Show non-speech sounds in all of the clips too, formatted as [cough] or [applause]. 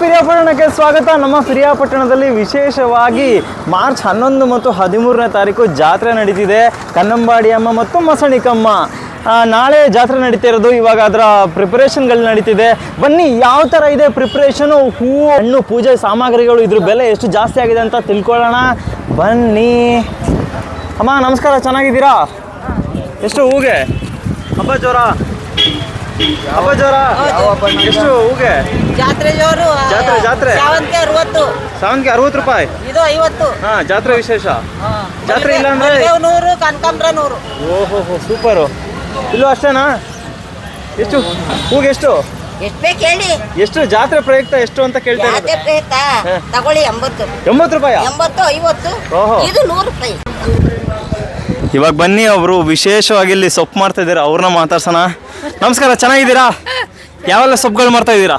ಪಿರಿಯಾಪಟ್ಟಣಕ್ಕೆ ಸ್ವಾಗತ. ನಮ್ಮ ಪಿರಿಯಾಪಟ್ಟಣದಲ್ಲಿ ವಿಶೇಷವಾಗಿ ಮಾರ್ಚ್ ಹನ್ನೊಂದು ಮತ್ತು ಹದಿಮೂರನೇ ತಾರೀಕು ಜಾತ್ರೆ ನಡೀತಿದೆ. ಕನ್ನಂಬಾಡಿ ಅಮ್ಮ ಮತ್ತು ಮಸಣಿಕಮ್ಮ. ನಾಳೆ ಜಾತ್ರೆ ನಡೀತಾ ಇರೋದು. ಇವಾಗ ಅದರ ಪ್ರಿಪರೇಷನ್ಗಳು ನಡೀತಿದೆ. ಬನ್ನಿ, ಯಾವ ಥರ ಇದೆ ಪ್ರಿಪ್ರೇಷನು ಹೂವು, ಹಣ್ಣು, ಪೂಜೆ, ಸಾಮಗ್ರಿಗಳು, ಇದ್ರ ಬೆಲೆ ಎಷ್ಟು ಜಾಸ್ತಿ ಆಗಿದೆ ಅಂತ ತಿಳ್ಕೊಳ್ಳೋಣ. ಬನ್ನಿ. ಅಮ್ಮ, ನಮಸ್ಕಾರ, ಚೆನ್ನಾಗಿದ್ದೀರಾ? ಎಷ್ಟು ಹೂಗೆ? ಹಬ್ಬ ಜೋರ ಹಬ್ಬ ಜೋರ ಎಷ್ಟು ಹೂಗೆ? ಜಾತ್ರೆ ಜೋರು ಜಾತ್ರೆ, ಜಾತ್ರೆ. ಶಾವಂತಿಗೆ ಅರವತ್ತು. ಸಾವಿಗೆ ಅರವತ್ತು ರೂಪಾಯಿ? ಇದು ಐವತ್ತು. ಹಾ ಜಾತ್ರೆ ವಿಶೇಷ? ಜಾತ್ರೆ ಇಲ್ಲ ಅಂದ್ರೆ ನೂರು ಕನಕಾಂಬ್ರ ನೂರು. ಓಹೋ ಸೂಪರ್. ಇಲ್ಲೂ ಅಷ್ಟೇನಾ? ಎಷ್ಟು? ಹೂಗೆ ಎಷ್ಟು? ಎಷ್ಟು ಬೇಕು ಹೇಳಿ. ಎಷ್ಟು ಜಾತ್ರೆ ಪ್ರಯುಕ್ತ ಎಷ್ಟು ಅಂತ ಕೇಳ್ತಾರೆ ಜಾತ್ರೆ ತಗೊಳ್ಳಿ ಎಂಬತ್ತು. ಎಂಬತ್ತು ರೂಪಾಯಿ? ಎಂಬತ್ತು ಐವತ್ತು. ಓಹೋ. ಇದು ನೂರು ರೂಪಾಯಿ. ಇವಾಗ ಬನ್ನಿ ಅವರು ವಿಶೇಷವಾಗಿ ಇಲ್ಲಿ ಸೊಪ್ಪು ಮಾಡ್ತಾ ಇದ್ದೀರ ಅವ್ರನ್ನ ಮಾತಾಡ್ಸೋಣ. ನಮಸ್ಕಾರ ಚೆನ್ನಾಗಿದ್ದೀರಾ? ಯಾವೆಲ್ಲ ಸೊಪ್ಪುಗಳು ಮಾಡ್ತಾ ಇದ್ದೀರಾ?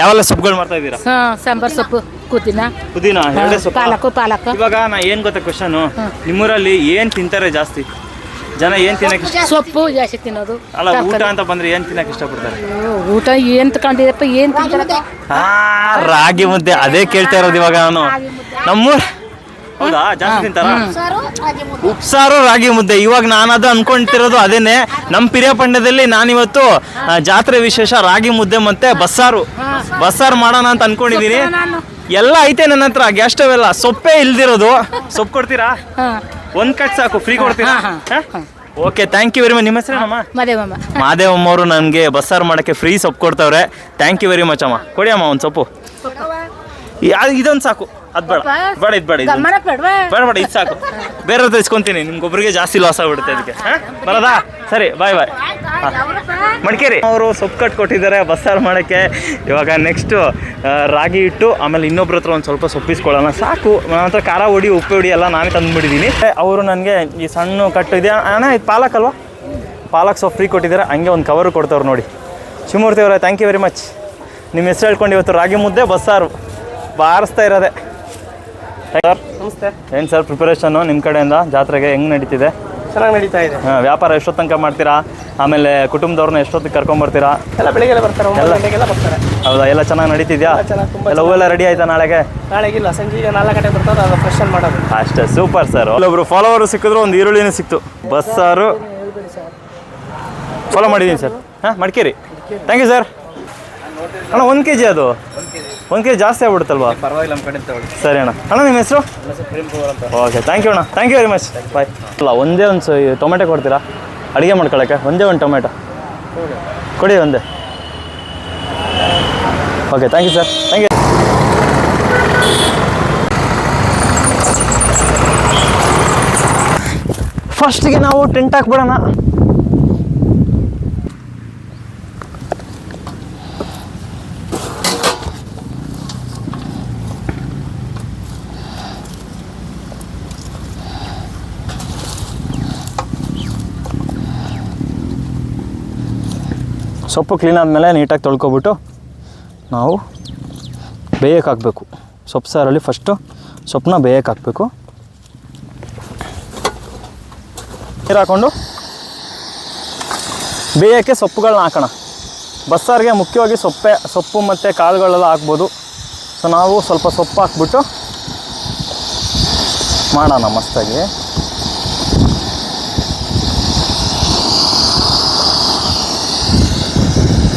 ಯಾವೆಲ್ಲ ಸೊಪ್ಪುಗಳು ಮಾಡ್ತಾ ಇದ್ದೀರಾ? ಸಾಂಬಾರ್ ಸೊಪ್ಪು ಕೂತಿನ ಪುದೀನ ಎರಡೇ ಸೊಪ್ಪು? ಪಾಲಕು ಪಾಲಕ್. ಇವಾಗ ನಾ ಏನು ಗೊತ್ತಾ ಕ್ವಶನ್ ನಿಮ್ಮೂರಲ್ಲಿ ಏನ್ ತಿಂತಾರೆ ಜಾಸ್ತಿ? ಜನ ಏನ್ ತಿನ್ನಕ್ ಇಷ್ಟ ಸೊಪ್ಪು ಜಾಸ್ತಿ ತಿನ್ನೋದು ಅಲ್ಲ ಊಟ ಅಂತ ಬಂದ್ರೆ ಏನ್ ತಿನ್ನಕ್ ಇಷ್ಟಪಡ್ತಾರೆ? ಊಟ ಏನ್ ತಗೊಂಡಿದಪ್ಪ ಏನ್ ತಿಂತಾರೆ ಆ ರಾಗಿ ಮುದ್ದೆ ಅದೇ ಕೇಳ್ತಾ ಇರೋದು ಇವಾಗ ನಾನು. ನಮ್ಮೂರ್ ಹೌದಾ? ಜಾಸ್ತಿ ತಿಂತಾರ? ಉಪ್ಸಾರು ರಾಗಿ ಮುದ್ದೆ. ಇವಾಗ ನಾನು ಅದು ಅನ್ಕೊಂತಿರೋದು ಅದೇನೆ ನಮ್ಮ ಪಿರಿಯಾಪಂಡ್ಯದಲ್ಲಿ ನಾನಿವತ್ತು ಆ, ಜಾತ್ರೆ ವಿಶೇಷ ರಾಗಿ ಮುದ್ದೆ ಮತ್ತೆ ಬಸ್ಸಾರು. ಬಸ್ಸಾರು ಮಾಡೋಣ ಅಂತ ಅನ್ಕೊಂಡಿದೀನಿ. ಎಲ್ಲ ಐತೆ ನನ್ನ ಹತ್ರ ಗ್ಯಾಸ್ ಸ್ಟವ್ ಎಲ್ಲ. ಸೊಪ್ಪೇ ಇಲ್ದಿರೋದು. ಸೊಪ್ಪು ಕೊಡ್ತೀರಾ? ಹಾ. ಒಂದ್ ಕಟ್ ಸಾಕು ಫ್ರೀ ಕೊಡ್ತೀರಾ? Okay thank you very much ನಿಮ್ಮ ಹೆಸರೇನಮ್ಮ? ಮದೇವಮ್ಮ. ಮಾದೇವಮ್ಮ ಅವರು ನನಗೆ ಬಸ್ಸಾರು ಮಾಡೋಕ್ಕೆ ಫ್ರೀ ಸೊಪ್ಪು ಕೊಡ್ತಾವ್ರೆ. ಥ್ಯಾಂಕ್ ಯು ವೆರಿ ಮಚ್ ಅಮ್ಮ. ಕೊಡಿ ಅಮ್ಮ ಒಂದು ಸೊಪ್ಪು. ಇದೊಂದು ಸಾಕು. ಅದು ಬೇಡ. ಬೇಡ ಇದು ಬೇಡ ಇದು ಬೇಡ. ಬೇಡ ಇದು ಸಾಕು. ಬೇರೆ ಹತ್ರ ಇಸ್ಕೊಂತೀನಿ. ನಿಮ್ಗೊಬ್ರಿಗೆ ಜಾಸ್ತಿ ಲಾಸ್ ಆಗ್ಬಿಡುತ್ತೆ ಅದಕ್ಕೆ ಹಾಂ? ಬರೋದಾ? ಸರಿ ಬಾಯ್ ಬಾಯ್ ಮಡಿಕೇರಿ. ಅವರು ಸೊಪ್ಪು ಕಟ್ ಕೊಟ್ಟಿದ್ದಾರೆ ಬಸ್ಸಾರು ಮಾಡೋಕ್ಕೆ. ಇವಾಗ ನೆಕ್ಸ್ಟು ರಾಗಿ ಇಟ್ಟು ಆಮೇಲೆ ಇನ್ನೊಬ್ರ ಹತ್ರ ಒಂದು ಸ್ವಲ್ಪ ಸೊಪ್ಪಿಸ್ಕೊಳ್ಳೋಣ ಸಾಕು. ನನ್ನ ಹತ್ರ ಖಾರ ಹೊಡಿ ಉಪ್ಪು ಹೊಡಿ ಎಲ್ಲ ನಾನೇ ತಂದುಬಿಟ್ಟಿದ್ದೀನಿ ಅವರು ನನಗೆ ಈ ಸಣ್ಣ ಕಟ್ಟು ಇದೆ. ಅಣ್ಣ ಇದು ಪಾಲಕ್ ಅಲ್ವಾ? ಪಾಲಕ್ ಸೊಪ್ಪು ಫ್ರೀ ಕೊಟ್ಟಿದ್ದಾರೆ. ಹಂಗೆ ಒಂದು ಕವರು ಕೊಡ್ತವ್ರು ನೋಡಿ. ಶಿವಮೂರ್ತಿ ಅವರೇ ಥ್ಯಾಂಕ್ ಯು ವೆರಿ ಮಚ್ ನಿಮ್ಮ ಹೆಸರು ಹೇಳ್ಕೊಂಡು ಇವತ್ತು ರಾಗಿ ಮುದ್ದೆ ಬಸ್ಸಾರು. ಬಾರಿಸ್ತಾ ಇರೋದೆ. ಸರ್ ನಮಸ್ತೆ. ಏನು ಸರ್ ಪ್ರಿಪರೇಷನ್ನು ನಿಮ್ಮ ಕಡೆಯಿಂದ? ಜಾತ್ರೆಗೆ ಹೆಂಗೆ ನಡೀತಿದೆ? ಚೆನ್ನಾಗಿ ನಡೀತಾ ಇದೆ. ಹಾಂ ವ್ಯಾಪಾರ ಎಷ್ಟೊತ್ತು ತನಕ ಮಾಡ್ತೀರಾ? ಆಮೇಲೆ ಕುಟುಂಬದವ್ರನ್ನ ಎಷ್ಟೊತ್ತಿಗೆ ಕರ್ಕೊಂಬರ್ತೀರಾ ಎಲ್ಲ ಬೆಳಿಗ್ಗೆ ಬರ್ತಾರೆ ಗಂಟೆಗೆಲ್ಲ ಬರ್ತಾರೆ. ಹೌದಾ ಎಲ್ಲ ಚೆನ್ನಾಗಿ ನಡೀತಿದ್ಯಾ? ಎಲ್ಲ ಎಲ್ಲ ಹೂವೆಲ್ಲ ರೆಡಿ ಆಯ್ತಾ ನಾಳೆಗೆ? ನಾಳೆಗಿಲ್ಲ ಸಂಜೆಗೆ ನಾಲ್ಕು ಗಂಟೆ ಬರ್ತದೆ ಅದು ಫ್ರೆಶ್ ಮಾಡೋದು. ಅಷ್ಟೇ ಸೂಪರ್ ಸರ್ ಒಬ್ಬರು ಫಾಲೋವರು ಸಿಕ್ಕಿದ್ರು ಒಂದು ಈರುಳ್ಳಿನೂ ಸಿಕ್ತು. ಬಸ್ ಸಾರು ಫಾಲೋ ಮಾಡಿದ್ದೀನಿ ಸರ್ ಹಾಂ ಮಡಿಕೇರಿ. ಥ್ಯಾಂಕ್ ಯು ಸರ್ ಅಣ್ಣ ಒಂದು ಕೆ ಜಿ ಅದು. ಒಂದು ಕೆ ಜಿ ಜಾಸ್ತಿ ಆಗ್ಬಿಡುತ್ತಲ್ವಾ? ಪರವಾಗಿಲ್ಲ ನಮ್ಮ ಕಡೆ ತಗೊಳ್ಳಿ. ಸರಿ ಅಣ್ಣ. ಅಣ್ಣ ನಿಮ್ಮ ಹೆಸರು? ಓಕೆ ಥ್ಯಾಂಕ್ ಯು ಅಣ್ಣ. Thank you very much bye ಅಲ್ಲ ಒಂದೇ ಒಂದು ಸ ಟೊಮೆಟೊ ಕೊಡ್ತೀರಾ? ಅಡುಗೆ ಮಾಡ್ಕೊಳಕ್ಕೆ? ಒಂದೇ ಒಂದು ಟೊಮೆಟೊ? ಕೊಡಿ. ಒಂದೇ. Okay thank you sir thank you ಫಸ್ಟಿಗೆ ನಾವು ಟೆಂಟ್ ಹಾಕ್ಬಿಡೋಣ. ಸೊಪ್ಪು ಕ್ಲೀನ್ ಆದಮೇಲೆ ನೀಟಾಗಿ ತೊಳ್ಕೊಬಿಟ್ಟು ನಾವು ಬೇಯಕ್ಕೆ ಹಾಕಬೇಕು ಸೊಪ್ಪು ಸಾರಲ್ಲಿ ಫಸ್ಟು ಸೊಪ್ಪನ್ನ ಬೇಯಕ್ಕೆ ಹಾಕಬೇಕು ನೀರು ಹಾಕ್ಕೊಂಡು ಬೇಯೋಕ್ಕೆ ಸೊಪ್ಪುಗಳನ್ನ ಹಾಕೋಣ. ಬಸ್ಸಾರಿಗೆ ಮುಖ್ಯವಾಗಿ ಸೊಪ್ಪೆ, ಸೊಪ್ಪು ಮತ್ತು ಕಾಳುಗಳೆಲ್ಲ ಹಾಕ್ಬೋದು. ಸೊ ನಾವು ಸ್ವಲ್ಪ ಸೊಪ್ಪು ಹಾಕ್ಬಿಟ್ಟು ಮಾಡೋಣ ಮಸ್ತಾಗಿ.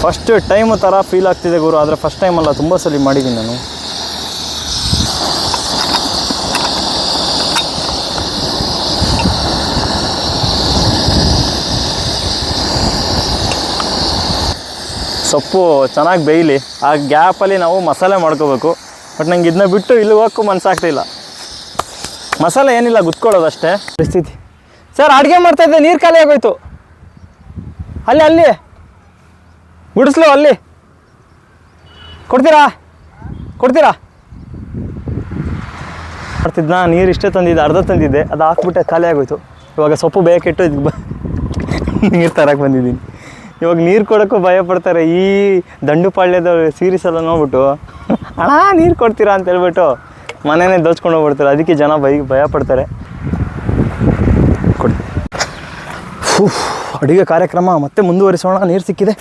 ಫಸ್ಟ್ ಟೈಮ್ ಥರ ಫೀಲ್ ಆಗ್ತಿದೆ ಗುರು, ಆದರೆ ಫಸ್ಟ್ ಟೈಮ್ ತುಂಬ ಸಲ ಮಾಡಿದ್ದೀನಿ ನಾನು. ಸೊಪ್ಪು ಚೆನ್ನಾಗಿ ಬೇಯಲಿ. ಆ ಗ್ಯಾಪಲ್ಲಿ ನಾವು ಮಸಾಲೆ ಮಾಡ್ಕೋಬೇಕು. ಬಟ್ ನಂಗೆ ಇದನ್ನ ಬಿಟ್ಟು ಇಲ್ಲಿ ಹೋಗೋಕ್ಕೂ ಮನಸ್ಸಾಗ್ತಿಲ್ಲ ಮಸಾಲೆ ಏನಿಲ್ಲ, ಗುತ್ಕೊಳ್ಳೋದು ಅಷ್ಟೇ. ಪರಿಸ್ಥಿತಿ. ಸರ್, ಅಡುಗೆ ಮಾಡ್ತಾಯಿದ್ದೆ ನೀರು ಖಾಲಿ ಆಗೋಯ್ತು. ಅಲ್ಲಿ ಅಲ್ಲಿ. ಗುಡಿಸ್ಲು ಅಲ್ಲಿ. ಕೊಡ್ತೀರಾ? ಕೊಡ್ತೀರಾ? ಮಾಡ್ತಿದ್ನ, ನೀರು ಇಷ್ಟೇ ತಂದಿದ್ದೆ, ಅರ್ಧ ತಂದಿದ್ದೆ, ಅದು ಹಾಕ್ಬಿಟ್ಟೆ, ಖಾಲಿ ಆಗೋಯ್ತು. ಇವಾಗ ಸೊಪ್ಪು ಬೇಯಕ್ಕಿಟ್ಟು ಇದಕ್ಕೆ ಬ ನೀರು ತರಕ್ಕೆ ಬಂದಿದ್ದೀನಿ. ಇವಾಗ ನೀರು ಕೊಡೋಕ್ಕೂ ಭಯ ಪಡ್ತಾರೆ, ಈ ದಂಡುಪಾಳ್ಯದ ಸೀರೀಸ್ ಎಲ್ಲ ನೋಡ್ಬಿಟ್ಟು. ಅಣ್ಣ ನೀರು ಕೊಡ್ತೀರಾ? ಅಂತ ಹೇಳ್ಬಿಟ್ಟು ಮನೆಯೇ ದೋಚ್ಕೊಂಡು ಹೋಗ್ಬಿಡ್ತಾರೆ. ಅದಕ್ಕೆ ಜನ ಭಯ ಭಯ ಪಡ್ತಾರೆ. ಕೊಡಿ. ಅಡುಗೆ ಕಾರ್ಯಕ್ರಮ, ಮತ್ತೆ ಮುಂದುವರಿಸೋಣ, ನೀರು ಸಿಕ್ಕಿದೆ.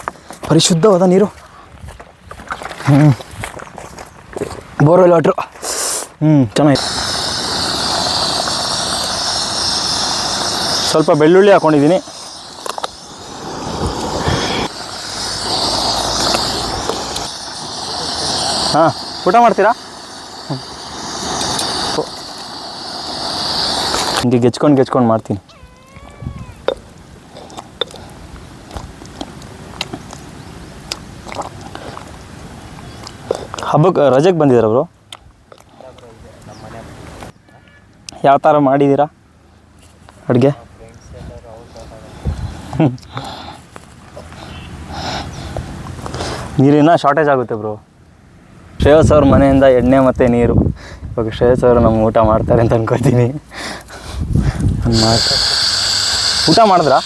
ಪರಿಶುದ್ಧವಾದ ನೀರು. ಹ್ಞೂ ಬೋರ್ವೆಲ್ ವಾಟ್ರು. ಹ್ಞೂ ಚೆನ್ನಾಗಿ ಸ್ವಲ್ಪ ಬೆಳ್ಳುಳ್ಳಿ ಹಾಕ್ಕೊಂಡಿದ್ದೀನಿ ಹಾಂ, ಊಟ ಮಾಡ್ತೀರಾ. ಹಿಂಗೆ ಗೆಚ್ಕೊಂಡು ಗೆಚ್ಕೊಂಡು ಮಾಡ್ತೀನಿ. ಹಬ್ಬಕ್ಕೆ ರಜೆಗೆ ಬಂದಿದ್ದೀರಾ ಅವರು ಯಾವ ಥರ ಮಾಡಿದ್ದೀರಾ ಅಡುಗೆ? [laughs] ನೀರಿನ ಶಾರ್ಟೇಜ್ ಆಗುತ್ತೆ ಬ್ರೋ. ಶ್ರೇಯಸ್ ಅವ್ರ ಮನೆಯಿಂದ ಎಣ್ಣೆ ಮತ್ತು ನೀರು. ಇವಾಗ ಶ್ರೇಯಸ್ ಅವರು ನಮ್ಗೆ ಊಟ ಮಾಡ್ತಾರೆ ಅಂತ ಅನ್ಕೋತೀನಿ. ಊಟ ಮಾಡಿದ್ರಾ?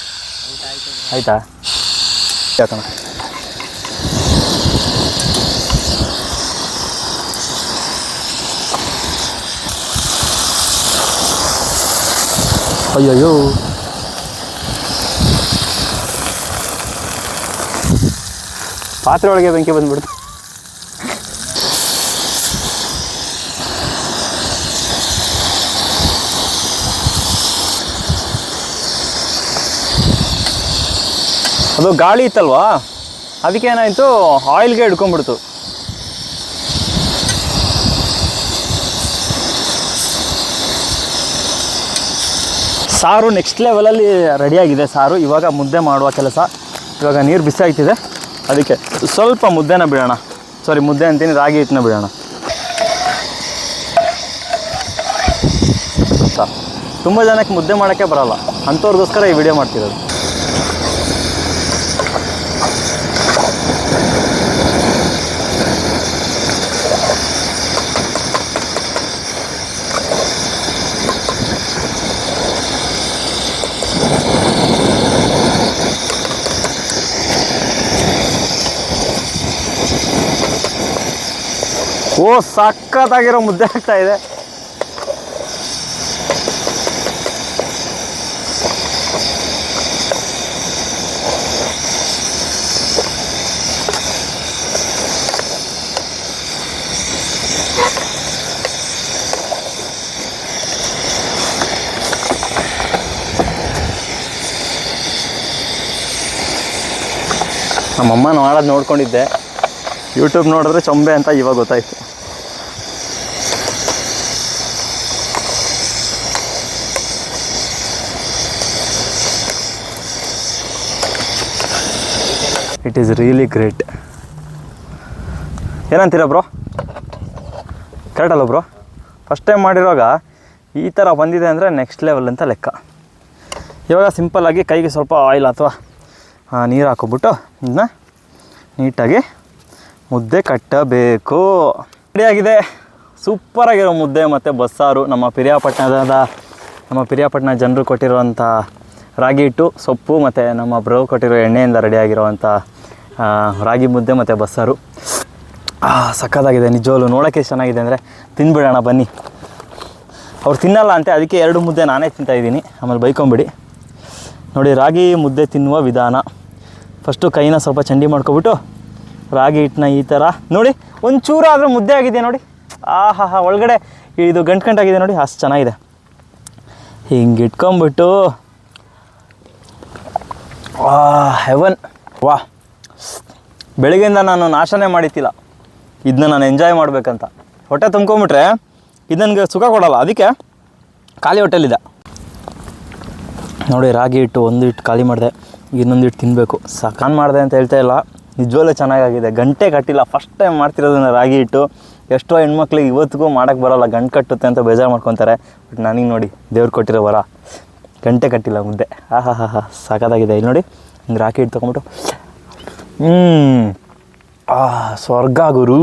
ಆಯ್ತಾ ಯಾಕಣ ಅಯ್ಯಯ್ಯೋ. ಪಾತ್ರೆ ಒಳಗೆ ಬೆಂಕಿ ಬಂದ್ಬಿಡ್ತು. ಅದು ಗಾಳಿ ಇತ್ತಲ್ವಾ? ಅದಕ್ಕೆ ಏನಾಯಿತು ಆಯಿಲ್ಗೆ ಹಿಡ್ಕೊಂಡ್ಬಿಡ್ತು. ಸಾರು ನೆಕ್ಸ್ಟ್ ಲೆವೆಲಲ್ಲಿ ರೆಡಿಯಾಗಿದೆ ಸಾರು. ಇವಾಗ ಮುದ್ದೆ ಮಾಡುವ ಕೆಲಸ. ಇವಾಗ ನೀರು ಬಿಸಿ ಆಗ್ತಿದೆ ಅದಕ್ಕೆ ಸ್ವಲ್ಪ ಮುದ್ದೆನ ಬಿಡೋಣ. ಸಾರಿ ಮುದ್ದೆ ಅಂತೀನಿ, ರಾಗಿ ಹಿಟ್ಟನ್ನ ಬಿಡೋಣ. ತುಂಬ ಜನಕ್ಕೆ ಮುದ್ದೆ ಮಾಡೋಕ್ಕೆ ಬರೋಲ್ಲ. ಅಂಥವ್ರಿಗೋಸ್ಕರ ಈ ವಿಡಿಯೋ ಮಾಡ್ತಿರೋದು. ಓ ಸಕ್ಕತ್ತಾಗಿರೋ ಮುದ್ದೆ ಆಗ್ತಾ ಇದೆ. ನಮ್ಮಮ್ಮ ಮಾಡೋದು ನೋಡ್ಕೊಂಡಿದ್ದೆ. ಯೂಟ್ಯೂಬ್ ನೋಡಿದ್ರೆ ಚೊಂಬೆ ಅಂತ ಇವಾಗ ಗೊತ್ತಾಯ್ತು. ಇಟ್ ಈಸ್ ರಿಯಲಿ ಗ್ರೇಟ್ ಏನಂತೀರ ಬ್ರೋ ಕರೆಕ್ಟ್ ಅಲ್ಲ ಬ್ರೋ ಫಸ್ಟ್ ಟೈಮ್ ಮಾಡಿರುವಾಗ ಈ ಥರ ಬಂದಿದೆ ಅಂದರೆ ನೆಕ್ಸ್ಟ್ ಲೆವೆಲ್ ಅಂತ ಲೆಕ್ಕ. ಇವಾಗ ಸಿಂಪಲ್ಲಾಗಿ ಕೈಗೆ ಸ್ವಲ್ಪ ಆಯಿಲ್ ಅಥವಾ ನೀರು ಹಾಕೊಬಿಟ್ಟು ಇದನ್ನ ನೀಟಾಗಿ ಮುದ್ದೆ ಕಟ್ಟಬೇಕು. ರೆಡಿಯಾಗಿದೆ ಸೂಪರಾಗಿರೋ ಮುದ್ದೆ ಮತ್ತು ಬಸ್ಸಾರು. ನಮ್ಮ ಪಿರಿಯಾಪಟ್ಟಣದ, ನಮ್ಮ ಪಿರಿಯಾಪಟ್ಟಣ ಜನರು ಕೊಟ್ಟಿರುವಂಥ ರಾಗಿ ಹಿಟ್ಟು, ಸೊಪ್ಪು ಮತ್ತು ನಮ್ಮ ಬ್ರೋ ಕೊಟ್ಟಿರೋ ಎಣ್ಣೆಯಿಂದ ರೆಡಿಯಾಗಿರುವಂಥ ರಾಗಿ ಮುದ್ದೆ ಮತ್ತು ಬಸ್ಸಾರು. ಸಕ್ಕತ್ತಾಗಿದೆ, ನಿಜವಾಗ್ಲೂ ನೋಡೋಕ್ಕೆ ಚೆನ್ನಾಗಿದೆ ಅಂದರೆ ತಿಂದ್ಬಿಡೋಣ ಬನ್ನಿ. ಅವ್ರು ತಿನ್ನಲ್ಲ ಅಂತೆ, ಅದಕ್ಕೆ ಎರಡು ಮುದ್ದೆ ನಾನೇ ತಿಂತಾ ಇದ್ದೀನಿ, ಆಮೇಲೆ ಬೈಕೊಂಬಿಡಿ. ನೋಡಿ, ರಾಗಿ ಮುದ್ದೆ ತಿನ್ನುವ ವಿಧಾನ. ಫಸ್ಟು ಕೈನ ಸ್ವಲ್ಪ ಚಂಡಿ ಮಾಡ್ಕೊಬಿಟ್ಟು ರಾಗಿ ಹಿಟ್ಟನ್ನ ಈ ಥರ, ನೋಡಿ, ಒಂಚೂರು ಆದರೂ ಮುದ್ದೆ ಆಗಿದೆ ನೋಡಿ. ಆ ಹಾ ಹಾ ಒಳಗಡೆ ಇದು ಗಂಟು ಗಂಟಾಗಿದೆ ನೋಡಿ, ಅಷ್ಟು ಚೆನ್ನಾಗಿದೆ. ಹಿಂಗೆ ಇಟ್ಕೊಂಬಿಟ್ಟು ವಾ ಹೆವನ್ ವಾ. ಬೆಳಗ್ಗೆಯಿಂದ ನಾನು ನಾಶನೇ ಮಾಡಿತಿಲ್ಲ ಇದನ್ನ ನಾನು ಎಂಜಾಯ್ ಮಾಡಬೇಕಂತ. ಹೊಟ್ಟೆ ತುಂಬ್ಕೊಂಬಿಟ್ರೆ ಇದು ನನಗೆ ಸುಖ ಕೊಡಲ್ಲ. ಅದಕ್ಕೆ ಖಾಲಿ ಹೊಟ್ಟೆಲಿದೆ ನೋಡಿ, ರಾಗಿ ಹಿಟ್ಟು ಒಂದು ಹಿಟ್ಟು ಖಾಲಿ ಮಾಡಿದೆ. ಇನ್ನೊಂದು ಹಿಟ್ಟು ತಿನ್ನಬೇಕು ಸಕಾನ್ ಮಾಡಿದೆ ಅಂತ ಹೇಳ್ತಾ ಇಲ್ಲ. ನಿಜವಲ್ಲೂ ಚೆನ್ನಾಗಾಗಿದೆ. ಗಂಟೆ ಕಟ್ಟಿಲ್ಲ. ಫಸ್ಟ್ ಟೈಮ್ ಮಾಡ್ತಿರೋದನ್ನ ರಾಗಿ ಹಿಟ್ಟು. ಎಷ್ಟೋ ಹೆಣ್ಮಕ್ಳಿಗೆ ಇವತ್ತಿಗೂ ಮಾಡೋಕ್ಕೆ ಬರೋಲ್ಲ. ಗಂಟು ಕಟ್ಟುತ್ತೆ ಅಂತ ಬೇಜಾರು ಮಾಡ್ಕೊತಾರೆ. ಬಟ್ ನನಗೆ ನೋಡಿ, ದೇವ್ರು ಕೊಟ್ಟಿರೋ ವರ. ಗಂಟೆ ಕಟ್ಟಿಲ್ಲ ಮುದ್ದೆ ಆ ಹಾ ಹಾ ಹಾ ಇಲ್ಲಿ ನೋಡಿ ಹಿಂಗೆ ರಾಗಿ ಹಿಟ್ಟು ತೊಗೊಂಬಿಟ್ಟು ಹ್ಞೂ ಆ ಸ್ವರ್ಗ ಗುರು